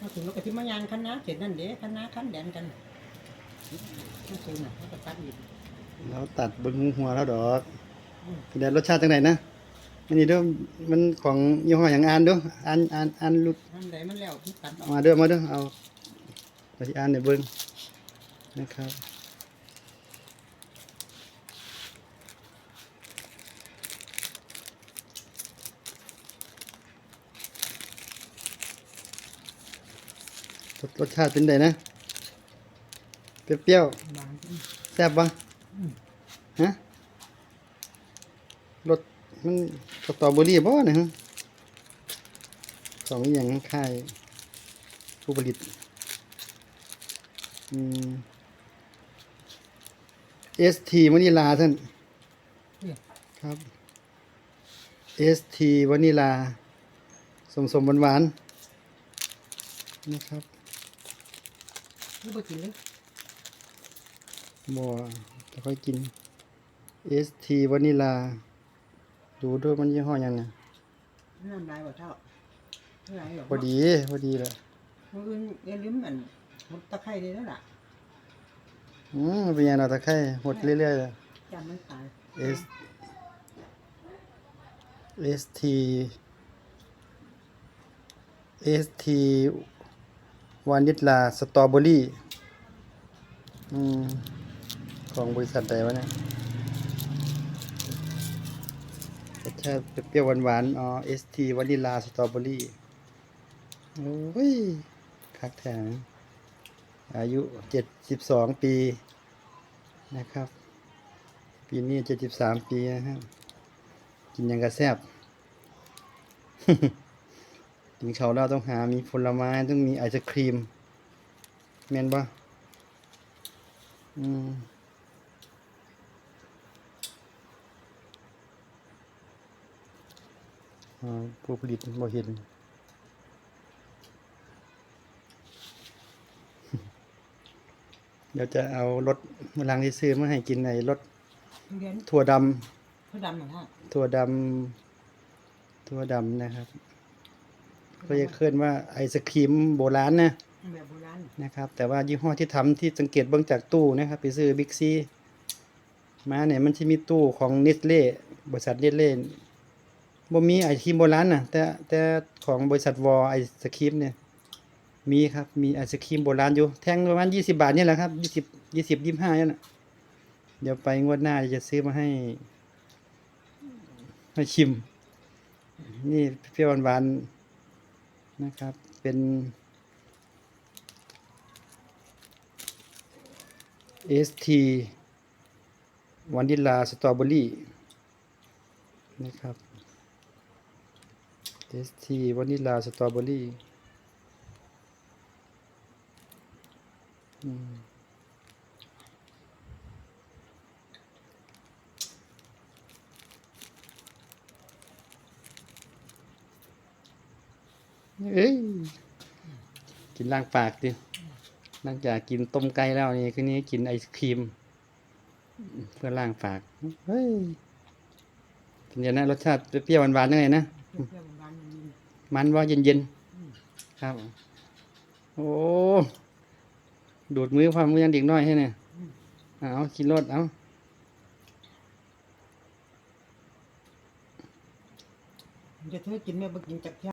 มาถึงเราก็ที่มายางคันนาเสร็จนั่นเด้คันนาคันแดนกันมาถึงน่ะเขาก็ตัดอีกเราตัดเบนหัวแล้วดอกเดี๋ยวรสชาติจังไหนนะอันนี้เด้อมันของยี่ห้ออย่างอ่านเด้ออ่านอ่านอ่านลูกนั่นไหนมันแล้วที่ตัดออกมาเด้อมาเด้อเอาไปที่อ่านในเบิ้งนะครับ รสรสชาติเป็นไงนะ เปรี้ยวบางที่ๆแซ่บบ้างฮะรสมันสตรอเบอรี่บ่เนี่ยฮะของอหย่างค่ายผู้ผลิต อืม ST วานิลาท่านเนี่ยครับ ST วานิลาสมสมหวานหวานๆนะครับ ผู้ไปกินเลยบัวจะค่อยกิน ST วานิลา ดูด้วยมันยี่ห้อหยังเนี่ยน้ำลายว่าเท่าเท่าไหร่หรอกพอดีพอดีแหละมื่อคืนอย่าลืมอันหมดตะไคร้เลยนั่นแหละอืมเป็นยังเราตะไคร้หดเรื่อยๆเลยจำมันตาย S ST ST วานิลาสตรอเบอรี่ของบริษัทใดวะเนี่ยรสชาติเปรี้ยวหวานๆอ๋อ ST วานิลาสตรอเบอรี่โอ้ยคักแท้นะอายุ72ปีนะครับ ปีนี้73ปีนะครับกินยังกระแซบ กินเขาวเราต้องหา มีผลไม้ต้องมีไอศครีมแม่นบ่อืมอ่าผู้ผลิตบ่เห็นเดี๋ยวจะเอารถมะลังที่ซื้อมาให้กินในรถเรียนถั่วดเขาดำหน่อยฮะำถั่วดำถั่วดำนะครับ ก็จะเคลื่อนว่าไอศครีมโบราณนะแบบโบราณนะครับ แต่ว่ายี่ห้อที่ทำที่สังเกตเบื้องจากตู้นะครับไปซื้อบิ๊กซีมาเนี่ยมันจะมีตู้ของเนสเล่บริษัทเนสเล่บ่มีไอศครีมโบราณนะแต่แต่ของบริษัทวอไอศครีมเนี่ยมีครับ มีไอศครีมโบราณอยู่ แท่งประมาณยี่สิบาทนี่แหละครับยี่สิบยี่สิบยี่ห้านี่แหละเดี๋ยวไปงวดหน้าจะซื้อมาให้ ให้ชิม นี่เปรี้ยวหวานๆ นะครับ เป็น ST วานิลาสตรอเบอรี่นะครับ ST วานิลาสตรอเบอรี่อืม เอ้ยกินล้างปากดิหลังจากกินต้มไก่แล้วนี่คืนนี้กินไอศครีม เพื่อล้างปาก เฮ้ยเป็นยังไงรสชาติเปรี้ยวหวานๆยังไงนะมันว่าเย็นๆครับ โอ้ดูดมือความมือยังเด็กน้อยให้เนี่ยเอากินรสเอาจะเธอกินแม่บ่กินจักร